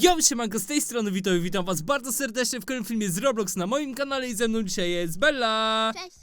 Yo, siemanko, z tej strony witam i witam was bardzo serdecznie w kolejnym filmie z Roblox na moim kanale i ze mną dzisiaj jest Bella! Cześć.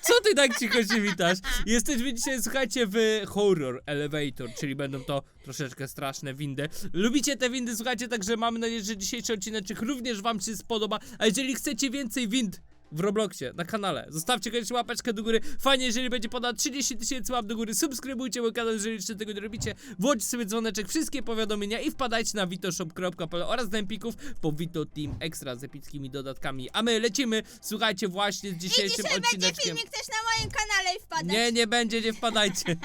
Co ty tak cicho się witasz? Jesteśmy dzisiaj, słuchajcie, w Horror Elevator, czyli będą to troszeczkę straszne windy. Lubicie te windy, słuchajcie, także mamy nadzieję, że dzisiejszy odcinek również wam się spodoba, a jeżeli chcecie więcej wind w Robloxie, na kanale. Zostawcie koniecznie łapeczkę do góry. Fajnie, jeżeli będzie ponad 30 tysięcy łap do góry. Subskrybujcie mój kanał, jeżeli jeszcze tego nie robicie. Włączcie sobie dzwoneczek, wszystkie powiadomienia i wpadajcie na vitoshop.pl oraz do Empików po Vito Team Extra z epickimi dodatkami. A my lecimy, słuchajcie, właśnie z dzisiejszym dzisiaj będzie odcineczkiem. filmik też na moim kanale i wpadać. Nie, nie będzie, nie wpadajcie.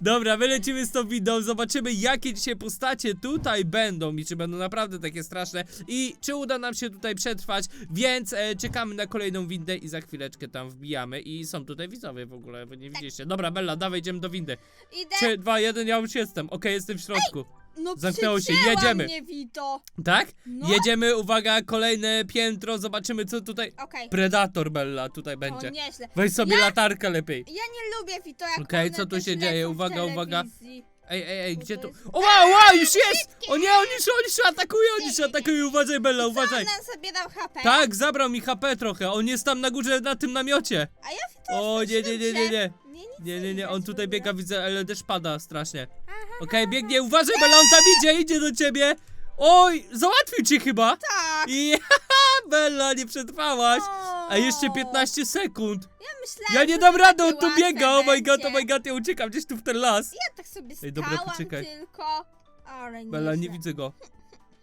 Dobra, my lecimy z tą windą, zobaczymy jakie dzisiaj postacie tutaj będą i czy będą naprawdę takie straszne i czy uda nam się tutaj przetrwać, więc e, czekamy na kolejną windę i za chwileczkę tam wbijamy i są tutaj widzowie w ogóle, wy nie widzieliście. Dobra, Bella, dawaj, idziemy do windy. Idę. 3, 2, 1, ja już jestem, okej, jestem w środku. No zamknęło się, przycięła jedziemy. mnie Vito. Tak? No. Jedziemy, uwaga, kolejne piętro, zobaczymy co tutaj... Okej. Predator Bella tutaj będzie. nieźle. Weź sobie latarkę lepiej. Ja nie lubię Vito, jak Okej, one co tu też się dzieje? w Uwaga, uwaga. telewizji. Ej, ej, ej, gdzie tu? O, wow, wow, już jest! O nie, oni się, oni się atakują, oni się atakują, uważaj Bella, uważaj. on nam sobie dał HP? Tak, zabrał mi HP trochę, on jest tam na górze na tym namiocie. A ja Vito O, nie, nie, nie, nie, nie. Nie, nic Nie, nie, nie, on tutaj ogóle. biega, widzę, ale deszcz pada strasznie. Aha, Okej, biegnie, uważaj Bella, on tam idzie, idzie do ciebie. Oj, załatwił cię chyba. Tak. I Bella, nie przetrwałaś. A jeszcze 15 sekund. Ja myślałam, Ja nie że dam to rady, on takie tu biega, oh my god, będzie. oh my god, ja uciekam gdzieś tu w ten las. Ja tak sobie Ej, stałam dobra, poczekaj. tylko. Ale nie Bella, nie widzę go.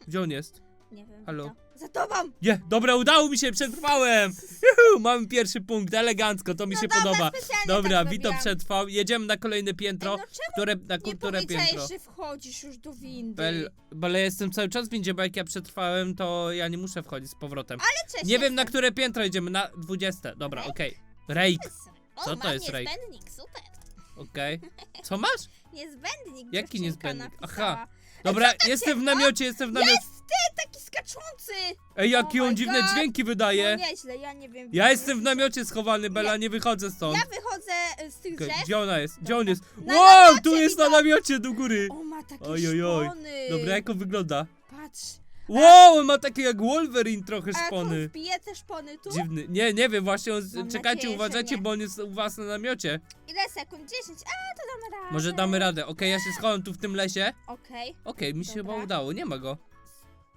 Gdzie on jest? Nie wiem. Halo? Za tobą. Nie, dobra, udało mi się, przetrwałem! Juhu, mamy pierwszy punkt, elegancko, to mi No się dobra, podoba. specjalnie Dobra, tak Wito zrobiłam. przetrwał, jedziemy na kolejne piętro, Ej, no czemu które, na Nie które piętro. powiedziałeś, że wchodzisz już do windy. Bel, ale ja jestem cały czas w windzie, bo jak ja przetrwałem, to ja nie muszę wchodzić z powrotem. Ale cześć, Nie wiem na które piętro idziemy, na 20, dobra, okej. Rake, O, Co to mam jest rejk? niezbędnik, super. okej. Co masz? Niezbędnik, Jaki dziewczynka niezbędnik? napisała. Aha. Dobra, jestem w namiocie, jestem w namiocie. Ty, taki skaczący! Ej, jakie Oh on my dziwne God. dźwięki No wydaje. nieźle, ja nie wiem. Ja jestem w namiocie schowany, Bella, nie wychodzę stąd. Ja wychodzę y, z tych Okej, drzew. Gdzie ona jest? Gdzie on jest? Na Wow, namiocie tu jest na namiocie do góry. O, ma takie Oj, oj, oj. szpony. Dobra, jak on wygląda? Patrz. Wow, on ma takie jak Wolverine trochę A jak on szpony. wbije te szpony tu? Dziwny. Nie, nie wiem, właśnie on, Mam czekajcie, nadzieję, że uważajcie, nie. bo on jest u was na namiocie. Ile sekund? 10. A, to damy radę. Może damy radę. Okej, ja się schowam tu w tym lesie. Okej. Okej, mi się Dobra. chyba udało, nie ma go.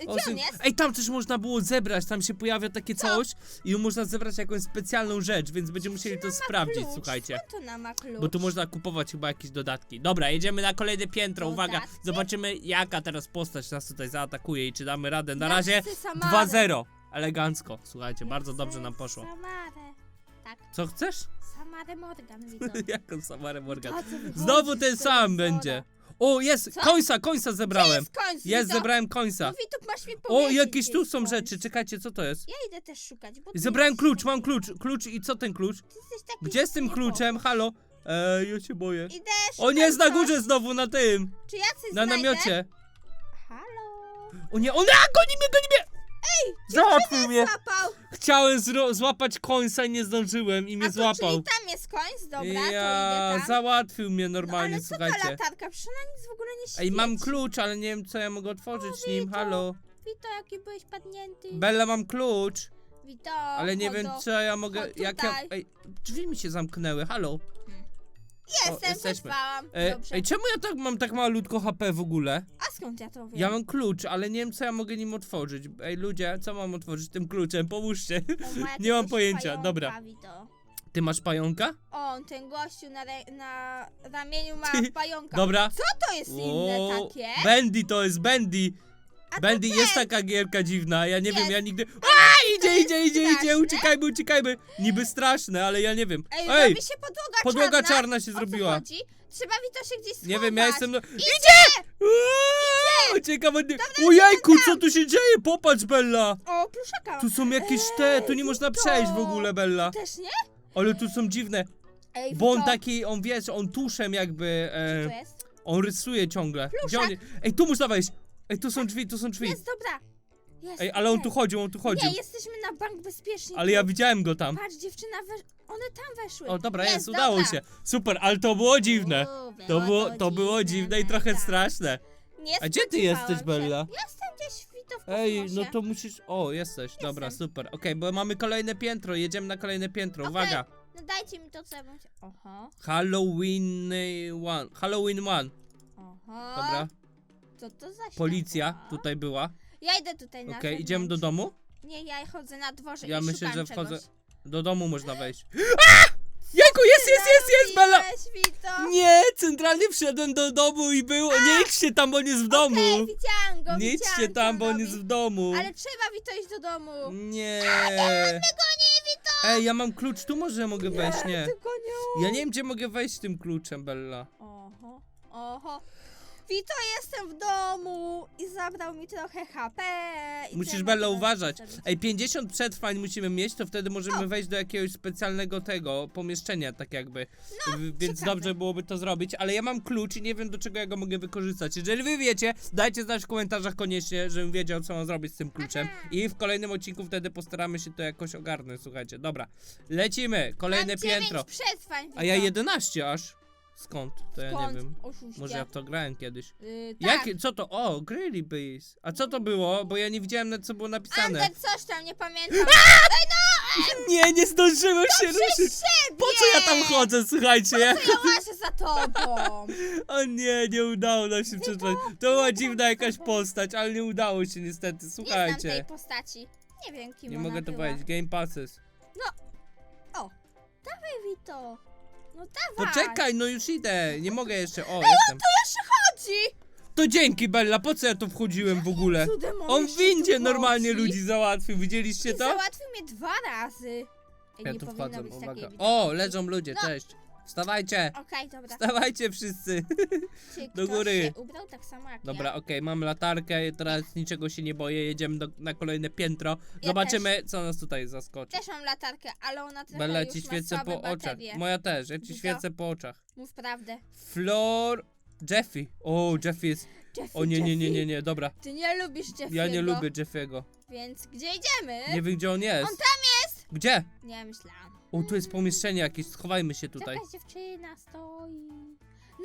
Gdzie on jest? Ej, tam też można było zebrać, tam się pojawia takie coś i można zebrać jakąś specjalną rzecz, więc będziemy musieli to sprawdzić, Klucz. słuchajcie. Skąd to nam ma klucz? Bo tu można kupować chyba jakieś dodatki. Dobra, jedziemy na kolejne piętro. Uwaga, Dodatki? zobaczymy jaka teraz postać nas tutaj zaatakuje i czy damy radę. Na razie chcę Samarę. 2-0. Elegancko. Słuchajcie, bardzo dobrze nam poszło. Samarę. Tak, Co chcesz? Samarę Morgan, Vito. Jaką Samarę Morgan? Znowu ten sam będzie. O, jest! Co? Końca, końca zebrałem. Jest końc, Jest, zebrałem końca. No masz mi O, powiedzieć, jakieś gdzie tu jest są rzeczy. Czekajcie, co to jest? Ja idę też szukać, bo ty Zebrałem jesteś klucz, mam klucz. Klucz i co ten klucz? Ty jesteś taki Gdzie z tym kluczem? Halo? Eee, ja się boję. Idę On jest na górze znowu, na tym. Czy ja coś Na znajdę? namiocie. Halo? O nie, on, a, goni mnie, goni mnie! Ej! Załatwił mnie! Złapał. Chciałem zro- złapać końca i nie zdążyłem i mnie A to złapał. czyli tam jest końc? Dobra, to ja, idę tam. załatwił mnie no, normalnie, ale co ta słuchajcie. latarka? Przecież ona nic w ogóle nie świeci. Ej, mam klucz, ale nie wiem co ja mogę otworzyć nim. Wito. Halo. Wito, jaki byłeś padnięty. Bella, mam klucz, Wito, ale nie wiem co ja mogę. chodź Jak ja. tutaj. Ej, drzwi mi się zamknęły, halo. Jestem, jesteśmy. przetrwałam. E, Dobrze. ej, czemu ja tak mam tak malutko HP w ogóle? A skąd ja to wiem? Ja mam klucz, ale nie wiem co ja mogę nim otworzyć. Ej, ludzie, co mam otworzyć tym kluczem? Pomóżcie. O, nie mam pojęcia, pająka, dobra. Ty masz pająka? O, ten gościu na, re- na ramieniu ma Ty- pająka. Dobra. Co to jest inne takie? Bendy to jest Bendy. To Bendy jest taka gierka dziwna, ja nie Jest. wiem, ja nigdy... A, idzie, jest idzie, idzie, idzie, straszne? uciekajmy, uciekajmy. Niby straszne, ale ja nie wiem. Ej, Ej, robi się podłoga, podłoga czarna. czarna się O co zrobiła. chodzi? Trzeba Wito się gdzieś schować. Nie wiem, ja jestem... Idzie! Uuu, Uciekam od... Ojejku, co tu się dzieje? Popatrz, Bella. O, pluszaka. Tu są jakieś te, tu nie można przejść w ogóle, Bella. Też nie? Ale tu są dziwne, Ej, bo on taki, on wiesz, on tuszem jakby... Co E, to jest? on rysuje ciągle. Gdzie Pluszak. on... Ej, tu można wejść. Ej, tu są drzwi, tu są drzwi. Jest, dobra. Jest, Ej, ale on okej. tu chodził, on tu chodził. Nie, jesteśmy na bank bezpieczni. Ale ja widziałem go tam. Patrz, dziewczyna, wesz... one tam weszły. O, dobra, jest, dobra. udało się. Super, ale to było dziwne. U, To było, to było dziwne i trochę mega. straszne. Nie A gdzie ty spodziewałam jesteś, się. Bella? Jestem gdzieś Wito w Ej, kosmosie. no to musisz... O, jesteś, dobra, Jestem. super. Okej, bo mamy kolejne piętro, jedziemy na kolejne piętro, uwaga. No dajcie mi to, co ja bym chciał. Oho, Halloween one. Halloween one. oho. Dobra. Co to za Policja tutaj była. Ja idę tutaj na Okej, idziemy do domu? Nie, ja chodzę na dworze Ja i myślę, szukam że wchodzę. Czegoś. Do domu można wejść. A! Jejku, jest, jest, jest, jest, Bella! Narobiłeś, Wito. Nie, centralnie wszedłem do domu i było. Nie idźcie tam, bo on jest w domu. Okej, widziałam go, Nie widziałam, idźcie co tam, bo on robi. jest w domu. Ale trzeba Wito iść do domu. Nie. Goni, Wito! Ej, ja mam klucz, tu może mogę wejść, nie. Tylko nie. Ja nie wiem, gdzie mogę wejść tym kluczem, Bella. Oho, oho. Wito, jestem w domu i zabrał mi trochę HP. I co Musisz, ja Bella, mogę uważać. zrobić? Ej, 50 przetrwań musimy mieć, to wtedy możemy wejść do jakiegoś specjalnego tego pomieszczenia, tak jakby. W- Więc ciekawe. dobrze byłoby to zrobić, ale ja mam klucz i nie wiem, do czego ja go mogę wykorzystać. Jeżeli wy wiecie, dajcie znać w komentarzach koniecznie, żebym wiedział, co mam zrobić z tym kluczem. I w kolejnym odcinku wtedy postaramy się to jakoś ogarnąć, słuchajcie. Dobra, lecimy, kolejne Mam dziewięć piętro. przetrwań. A ja 11 aż. Skąd? To ja Skąd? nie wiem. Oszuście. Może ja w to grałem kiedyś. Yy, tak. Jakie? Co to? O, Grilly Bees. A co to było? Bo ja nie widziałem, na co było napisane. Under coś tam, nie pamiętam. Nie, nie zdążyłem się ruszyć. Siebie! Po co ja tam chodzę, słuchajcie? Ja... Ja łażę za tobą. O nie, nie udało nam się przeczytać. To była dziwna jakaś postać, ale nie udało się niestety, Nie znam tej słuchajcie. postaci. Nie wiem, kim Nie ona mogę to była. powiedzieć, Game Passes. Dawaj, Wito. No dawaj. Poczekaj, no już idę, nie mogę jeszcze, o, jestem. Jeszcze chodzi. To dzięki Bella, po co ja tu wchodziłem w ogóle? Cudem on w jeszcze windzie tu normalnie chodzi. ludzi załatwił, widzieliście I to? załatwił mnie dwa razy. Ej, Ja nie tu powinno wchodzę, być uwaga. O, leżą ludzie, No. cześć. Wstawajcie, Okej, dobra. wstawajcie wszyscy. Czy do ktoś góry. się ubrał tak samo jak Dobra, ja? okej, mam latarkę, teraz niczego się nie boję, jedziemy do, na kolejne piętro. Zobaczymy, co nas tutaj zaskoczy. Też mam latarkę, ale ona trochę Bella, już ci ma świecę słabe po oczach. baterie. Moja też, ja ci Widzę. świecę po oczach. Mów prawdę. Flor... Jeffy. O, Jeffy jest... Jeffy, O nie, nie, nie, Jeffy. nie, nie, dobra. Ty nie lubisz Jeffiego. Ja nie lubię Jeffiego. Więc gdzie idziemy? Nie wiem, gdzie on jest. On tam jest! Gdzie? Nie myślałam. O, tu jest pomieszczenie jakieś, schowajmy się tutaj. Jakaś dziewczyna stoi.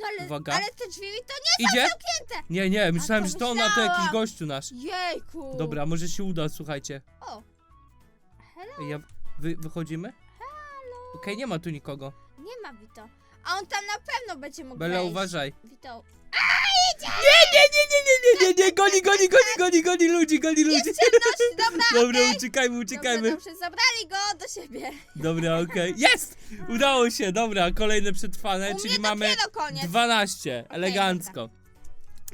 No ale, Uwaga. ale te drzwi to nie Idzie? zamknięte. Nie, nie, myślałem, to że to ona, to jakiś gościu nasz. Jejku. Dobra, może się uda, słuchajcie. O. Hello, Ej, Ja... Wy, wychodzimy? hello. Okej, nie ma tu nikogo. Nie ma Vito. A on tam na pewno będzie mógł Bella, wejść. uważaj. Vito. Nie, nie, nie, nie, nie, nie, nie, nie, goni, goni, goni, goni, goni ludzi, goni ludzi. Ciemność, dobra, Dobra, okej. uciekajmy, uciekajmy. Dobrze, dobrze, zabrali go do siebie. Dobra, okej. Jest! Udało się, dobra, kolejne przetrwane, U czyli mnie mamy dopiero koniec. 12, elegancko.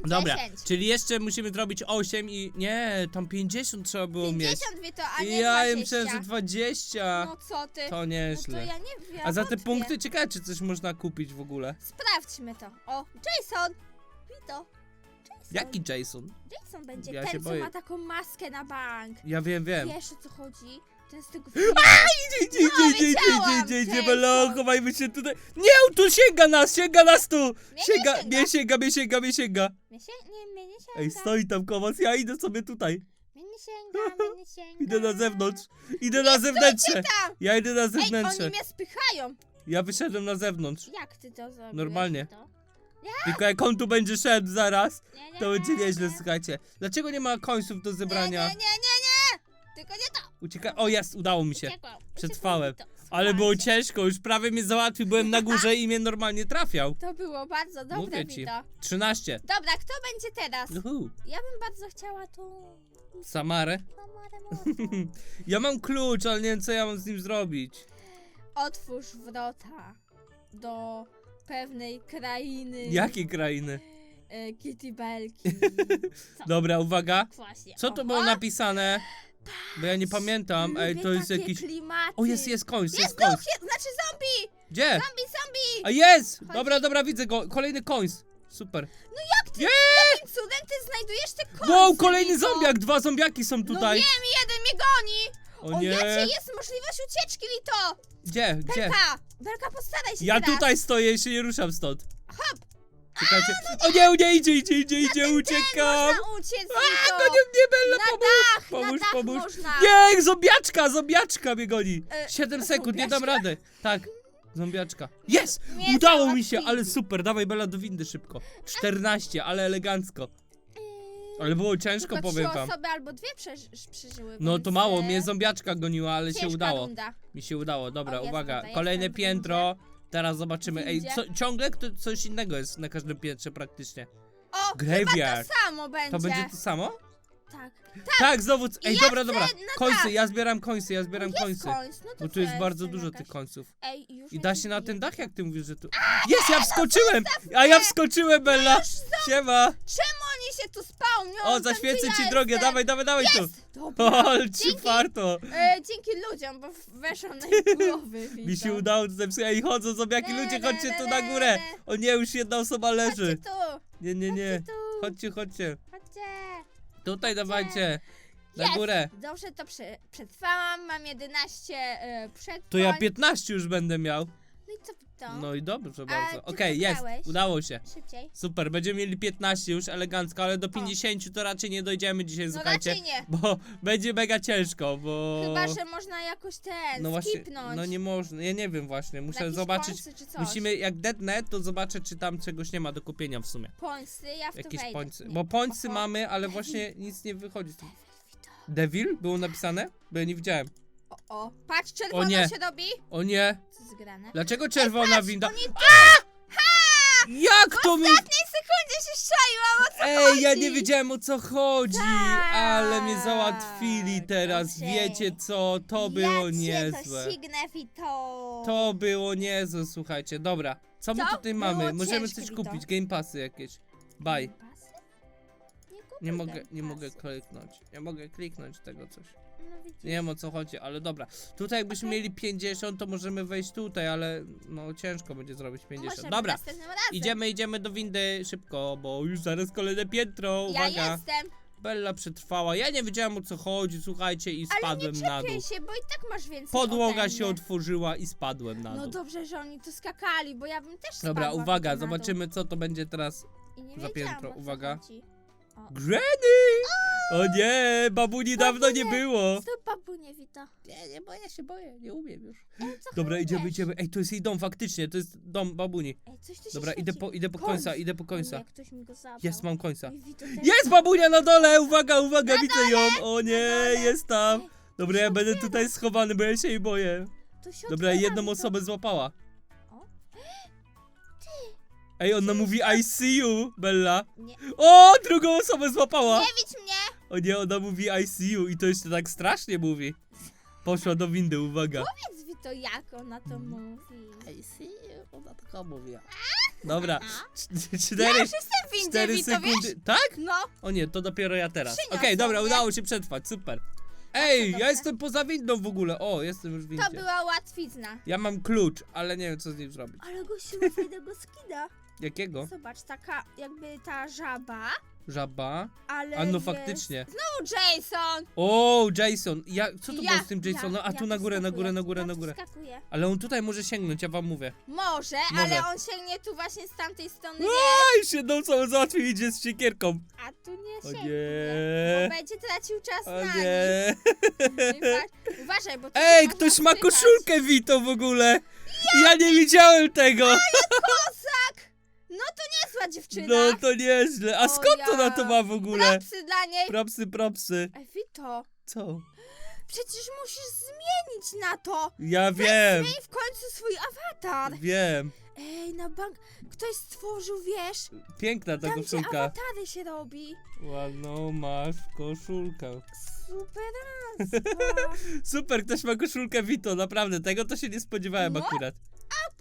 Dobra, 10. czyli jeszcze musimy zrobić 8 i... Nie, tam 50 trzeba było mieć. 50 Vito, a nie Ja 20. myślałem, że 20. No co ty? To no to nieźle. ja nie wiem. A za te wątpię. punkty ciekawe, czy coś można kupić w ogóle. Sprawdźmy to. O, Jason! Vito. Jason. Jaki Jason? Jason będzie Ja ten, się co boję. ma taką maskę na bank. Ja wiem, wiem. Wiesz o co chodzi? Ten z tego Idzie, idzie, idzie, No, idzie, idzie, wiedziałam, idzie, idzie, Jason. Belo, chowajmy się tutaj. Nie, tu sięga nas, sięga nas tu. nie Sięga, sięga. nie sięga, mnie sięga, mnie sięga. Mnie się, nie, mnie nie sięga. Ej, stoi tam koło was, ja idę sobie tutaj. Mnie nie sięga, mnie nie sięga. Idę na zewnątrz. Idę na zewnętrzne. Tam. Ja idę na Ej, zewnętrzne. oni mnie spychają. Ja wyszedłem na zewnątrz. Jak ty to zrobiłeś? Normalnie. To? Tylko jak on tu będzie szedł zaraz, Nie, nie, to będzie nie, nieźle, nie. słuchajcie. Dlaczego nie ma końców do Nie, zebrania? nie, nie, nie, nie! Tylko nie to! Ucieka... O, jest, udało mi się. Uciekłam, Przetrwałem. uciekłam mi to. Ale było Słuchajcie, ciężko, już prawie mnie załatwił, byłem na górze i mnie normalnie trafiał. To było bardzo dobre, Mówię ci. Vito. 13. Dobra, kto będzie teraz? Uhu. Ja bym bardzo chciała tą... Samarę. Samarę. Ja mam klucz, ale nie wiem co ja mam z nim zrobić. Otwórz wrota do pewnej krainy. Jakie krainy? E, Kitty Belki. Dobra, uwaga. Właśnie. Co to Oho. było napisane? Bo ja nie pamiętam. Ej, to jest jakiś... Klimaty. O, jest, jest końc, Jest jest duch, końc. jest, znaczy zombie! Gdzie? Zombie, zombie! A jest! Dobra, dobra, widzę go. Kolejny końc. Super. No jak ty, Nie! jakim cudem ty znajdujesz te końce, Wow, kolejny Vito? zombiak! Dwa zombiaki są No tutaj. wiem, jeden mnie goni! O O, nie. jest możliwość ucieczki, Vito! Gdzie? Gdzie? Belka! Belka, postaraj się Ja teraz. tutaj stoję i się nie ruszam stąd. Hop! Czekajcie. O nie, o nie, idzie, idzie, idzie, idzie, uciekam. można uciec, A, gonią mnie, Bella, Na pomóż. dach, na Pomóż, dach pomóż. można! Nie, zombiaczka, zombiaczka mnie goni. E, 7 sekund, nie dam rady. Tak, zombiaczka. Jest! Udało mi się, załatwili. ale super. Dawaj Bella do windy szybko. 14, ale elegancko. Ale było ciężko, Tylko powiem trzy wam. osoby albo dwie przeż przeżyły, No więc, to mało, e, mnie zombiaczka goniła, ale się ciężka udało. Runda. Mi się udało, dobra, O, jest uwaga. tutaj, Kolejne jestem w piętro. Teraz zobaczymy. Ej, co, ciągle kto, coś innego jest na każdym piętrze praktycznie. O, Graveyard. to samo będzie. To będzie to samo? Tak. Tak, znowu. c- Ej, ja dobra, chcę dobra. na Końce, dach. ja zbieram końce, ja zbieram jest końce. końc, no to Bo tu jest bardzo dużo jakaś? tych końców. Ej, już I da się na ten dach, jak ty mówisz, że tu. Jest, ja wskoczyłem! A ja wskoczyłem, Bella! Siema! Czemu się tu? O, zaświecę ci drogę, dawaj, dawaj, dawaj tu! Dobra. O, ci Dzięki. farto! E, dzięki ludziom, bo weszłam na ich głowy. Mi się udało przy- Ej, chodzą zombiaki, Le, ludzie, le, chodźcie le, tu le, na górę! le. O nie, już jedna osoba leży! Chodźcie tu, Nie, nie, nie. chodźcie tu. Chodźcie, chodźcie. Chodźcie. Tutaj dawajcie. Na Jest. górę. Dobrze to prze, przetrwałam, mam 11 e, przetwań. To ja 15 już będę miał. No i co No i dobrze bardzo. ty Okej, jest. Udało się. Szybciej. Super, będziemy mieli 15 już elegancko, ale do 50 to raczej nie dojdziemy dzisiaj, No słuchajcie. raczej nie. Bo będzie mega ciężko, bo... Chyba, że można jakoś ten, No właśnie, skipnąć. no nie można, ja nie wiem właśnie, muszę Jakieś zobaczyć. Pońsy czy coś. Musimy, jak detnę, to zobaczę, czy tam czegoś nie ma do kupienia w sumie. Pońsy, ja w to Jakieś wejdę. pońcy. Nie. Bo pońcy Oho. mamy, ale właśnie nic nie wychodzi z tym. Vito. Devil? Było napisane? Bo ja nie widziałem. O, o, patrz, czerwono nie. się robi. O nie, Dlaczego czerwona patrz, winda? Oni tu Jak to mi... w tej sekundzie się strzaiłam, o co Ej, ja chodzi? nie wiedziałem o co chodzi, Tak, ale mnie załatwili teraz. Wiecie co, to było ja cię niezłe. to. To było niezłe, słuchajcie. Dobra, co my tutaj Było mamy? Możemy ciężkie, coś Vito. kupić, game passy jakieś. Bye. Pasy? Nie, kupuj Nie mogę, nie mogę kliknąć. Nie mogę kliknąć tego coś. No widzisz. Nie wiem o co chodzi, ale dobra. Tutaj jakbyśmy Okej. mieli 50, to możemy wejść tutaj, ale no ciężko będzie zrobić No 50. możemy Dobra, następnym razem. idziemy, idziemy do windy szybko, bo już zaraz kolejne piętro. Ja Uwaga. jestem, Bella przetrwała. Ja nie wiedziałem o co chodzi, słuchajcie, i ale spadłem nie na dół. czepiaj się, bo i tak masz więcej Podłoga się otworzyła i spadłem na No dół. dobrze, że oni tu skakali, bo ja bym też Dobra, spadła uwaga, na dół. zobaczymy co to będzie teraz. I nie za wiedziałam, piętro, o co uwaga. chodzi. Granny! O nie, babuni dawno nie było. Stop, babunie, Wito. Nie, nie, bo ja się boję, nie umiem już. Ej, co Dobra, idziemy, idziemy. Ej, to jest jej dom faktycznie, to jest dom babuni. Ej, coś tu się Dobra, świeci. idę po, idę po Końc. końca, idę po O końca. Nie, ktoś mi go zabrał. Jest, mam końca. Wito, Jest babunia na dole, uwaga, uwaga, widzę ją. O nie, dole. jest tam. Ej, Dobra, ja będę tutaj schowany, bo ja się jej boję. to się Dobra, otwiera, jedną Wito. osobę złapała. O. Ej, ona mówi I see you, Bella. Nie. O, drugą osobę złapała. Nie widź mnie! O nie, ona mówi I see you i to jeszcze tak strasznie mówi. Poszła do windy, uwaga. Powiedz Wito, jak ona to mówi. I see you, ona taka mówiła. Dobra, cz- Ja cztery, już jestem w windzie, cztery Wito, sekundy. wiesz? Tak? No, O nie, to dopiero ja teraz. Okej, dobra, mnie. udało się przetrwać, super. Ej, dobrze. ja jestem poza windą w ogóle. O, jestem już w windzie. to była łatwizna. Ja mam klucz, ale nie wiem co z nim zrobić. Ale gościu ma fajnego skida. Jakiego? Zobacz, taka jakby ta żaba, Żaba. ale A no jest... faktycznie. Znowu Jason! O, Jason. Ja, co to było z tym Jasonem? Ja, A tu na górę, na górę, na górę, na górę. Ale on tutaj może sięgnąć, ja wam mówię. Może, Może. ale on sięgnie tu właśnie z tamtej strony, Aj, już jedną co załatwił idzie z siekierką. a tu nie O sięgnie. nie. Bo będzie tracił czas O na nic. nie. Uwa- Uważaj, bo tu Ej, się ktoś ma koszulkę Vito w ogóle. Ja nie widziałem tego. Kozak! No to niezła dziewczyna. No to nieźle. A O skąd ona ja. to ma w ogóle? Propsy dla niej. Propsy, propsy. Ej, Vito, Co? przecież musisz zmienić na to. Ja wiem, Zmień w końcu swój awatar. wiem. Ej, na bank ktoś stworzył, wiesz, Piękna ta tam gdzie koszulka. awatary się robi. Ładną masz koszulkę. Super nazwa. Super, ktoś ma koszulkę Vito, naprawdę, tego to się nie spodziewałem No. akurat.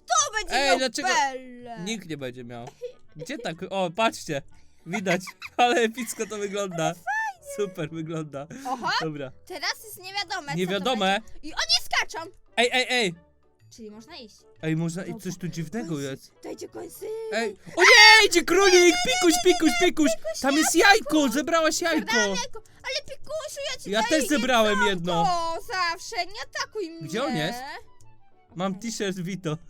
To będzie Ej, miał dlaczego- Belle. Nikt nie będzie miał. Gdzie tak? O, patrzcie. Widać, ale epicko to wygląda. Super wygląda. Oho, Dobra. teraz jest niewiadome. co. To będzie. I oni skaczą. Ej, ej, ej. Czyli można iść. Ej, można i coś tu dziwnego jest. Idzie końcy. Ej, o nie, idzie królik! Pikuś, pikuś, pikuś! Tam jest jajko, zebrałaś jajko! Ale pikusiu, ja ci Ja daję też zebrałem jedno. zawsze, nie atakuj mnie. Gdzie on jest? Mam t-shirt Vito.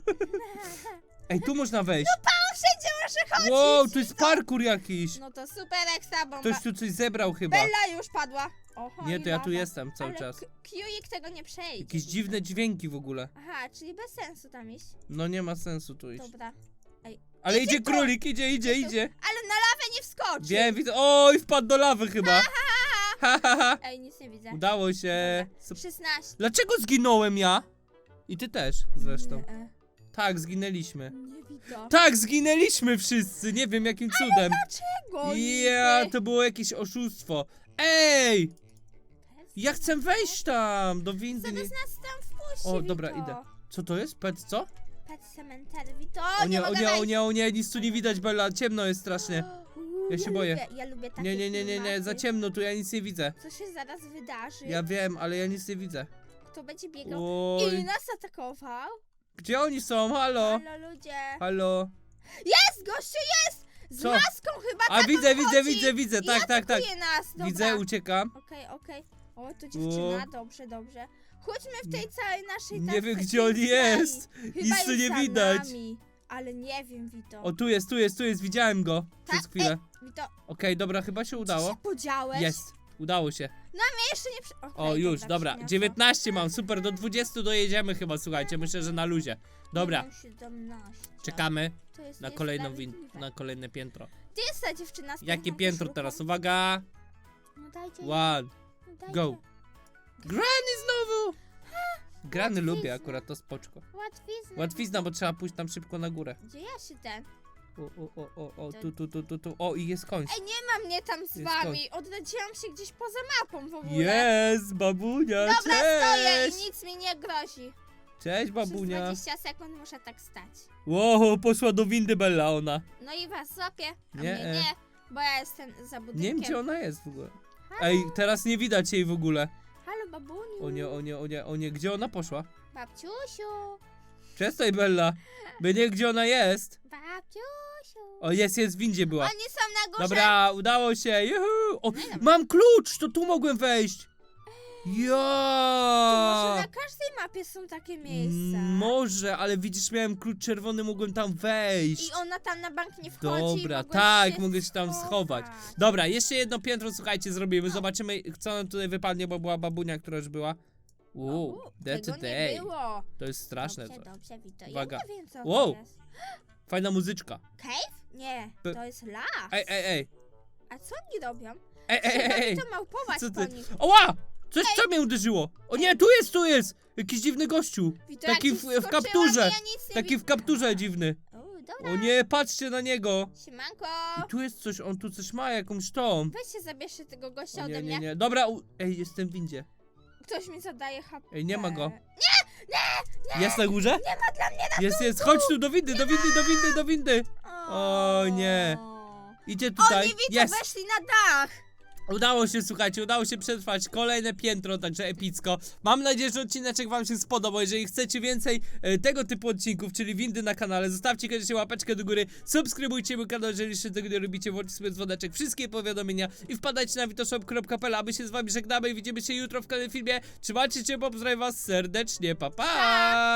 Ej, tu można wejść. On wszędzie może chodzić. Wow, tu jest parkour jakiś. No to super ekstra bomba. Ktoś tu coś zebrał chyba. Bella już padła. Oho, Nie, to ja tu jestem cały czas. Kiujik tego nie przejdzie. Jakieś dziwne dźwięki w ogóle. Aha, czyli bez sensu tam iść. No nie ma sensu tu iść. Dobra. Ej, Ale Idzie idzie tu. królik, idzie, idzie, tu. idzie. Ale na lawę nie wskoczy. Wiem, widzę. Oj, wpadł do lawy chyba. Ha, ha, ha. Ej, nic nie widzę. Udało się. Dobra. Sup- 16. Dlaczego zginąłem ja? I ty też zresztą. Nie, e, Tak, zginęliśmy. nie widzę. Tak, zginęliśmy wszyscy. Nie wiem jakim cudem. Dlaczego Ja, to było jakieś oszustwo. Ej! Ja chcę wejść tam, do windy. Zamiast nas tam wpuści, O, dobra, idę. Co to jest? Pet co? Pet cementery, Vito, O nie, o mogę nie, o wejść. nie, o nie, nic tu nie widać, Bella. Ciemno jest strasznie. Ja się boję. Lubię, ja lubię takie Nie, nie, nie, nie, nie, za ciemno, tu ja nic nie widzę. Co się zaraz wydarzy? Ja wiem, ale ja nic nie widzę. Kto będzie biegał? Oj, I nas atakował? Gdzie oni są? Halo? Halo ludzie. Halo? Jest, gościu jest! Z Co? maską chyba A tak widzę, widzę, chodzi. widzę, widzę, I tak, tak, tak. atakuje nas, dobra. Widzę, uciekam. Okej, okej. O, to dziewczyna, dobrze, dobrze. Chodźmy w tej całej naszej Nie wiem, gdzie on jest. Nic tu nie za widać. Nami. Ale nie wiem, Wito. O, tu jest, tu jest, tu jest, widziałem go przez Tak, chwilę. Wito, Okej, dobra, chyba się udało. się podziałeś? Jest, udało się. Ja jeszcze nie przy... O, już, dobra. przyniosło. 19 mam, super, do 20 dojedziemy chyba, słuchajcie, myślę, że na luzie. Dobra, Nie wiem, 17. czekamy To jest na kolejną win niesprawiedliwe. na kolejne piętro. Gdzie jest ta dziewczyna z Jakie piękną piętro koszulką? teraz? Uwaga! No dajcie One, no dajcie. go. Granny znowu! Grany Łatwizna. lubię akurat, to spoczko. Łatwizna. Łatwizna, bo trzeba pójść tam szybko na górę. Gdzie ja się ten... O, o, o, o, o, tu, tu, tu, tu, tu. O, i jest koń. Ej, nie ma mnie tam z Jest wami. Odleciałam się gdzieś poza mapą w ogóle. Jest, babunia, Dobra, stoję i cześć! nic mi nie grozi. Cześć, Przez babunia. 20 sekund muszę tak stać. Wow, poszła do windy Bella ona. No i was złapię, a Nie, mnie e. nie, bo ja jestem za budynkiem. Nie wiem, gdzie ona jest w ogóle. Ej, teraz nie widać jej w ogóle. halo babuniu. O nie, o nie, o nie, o nie, gdzie ona poszła? Babciusiu, Przestań, Bella. By nie, gdzie ona jest. babciusiu. O, jest, jest, w windzie była. Oni są na górze. Dobra, udało się, juhu. O, No dobra. mam klucz, to tu mogłem wejść. To może Ja. na każdej mapie są takie miejsca. Może, ale widzisz, miałem klucz czerwony, mogłem tam wejść. I ona tam na bank nie wchodzi. Dobra, mogłeś tak, się mogę się tam schować. Dobra, jeszcze jedno piętro, słuchajcie, zrobimy. Zobaczymy, co nam tutaj wypadnie, bo była babunia, która już była. Uuu, Uuu, day tego to nie day. było. To jest straszne. Dobrze, To. dobrze, Wito. Uwaga. Ja nie wiem, co Wow. to jest. Fajna muzyczka. Cave? Nie, Pe- to jest las. Ej, ej, ej. A co oni robią? Ej, ej, ej, ej. to małpować Co po ty? nich. Oła! Coś, co mnie uderzyło? O nie, tu jest, tu jest! Jakiś dziwny gościu. Wito, Taki jak w- ci w skoczyłam, kapturze. Ja nic nie Taki w kapturze dziwny. O, dobra. O nie, patrzcie na niego. Siemanko. I tu jest coś, on tu coś ma, jakąś tą. Weź się zabierzcie tego gościa O ode nie, mnie. nie, nie. Dobra, u... ej, jestem w windzie. Ktoś mi zadaje HP. Ej, nie ma go. Nie, nie, Jest na górze? nie ma dla mnie na Jest, jest, chodź tu do windy, do windy, do windy, do windy. O, nie. Idzie tutaj. Oni Wito Jest. weszli na dach. Udało się, słuchajcie, udało się przetrwać kolejne piętro, także epicko. Mam nadzieję, że odcineczek wam się spodobał. Jeżeli chcecie więcej e, tego typu odcinków, czyli windy na kanale, zostawcie koniecznie łapeczkę do góry, subskrybujcie mój kanał, jeżeli jeszcze tego nie robicie, włączcie sobie dzwoneczek, wszystkie powiadomienia i wpadajcie na witoshop.pl, aby się z wami żegnamy i widzimy się jutro w kolejnym filmie. Trzymajcie się, pozdrawiam was serdecznie, pa pa!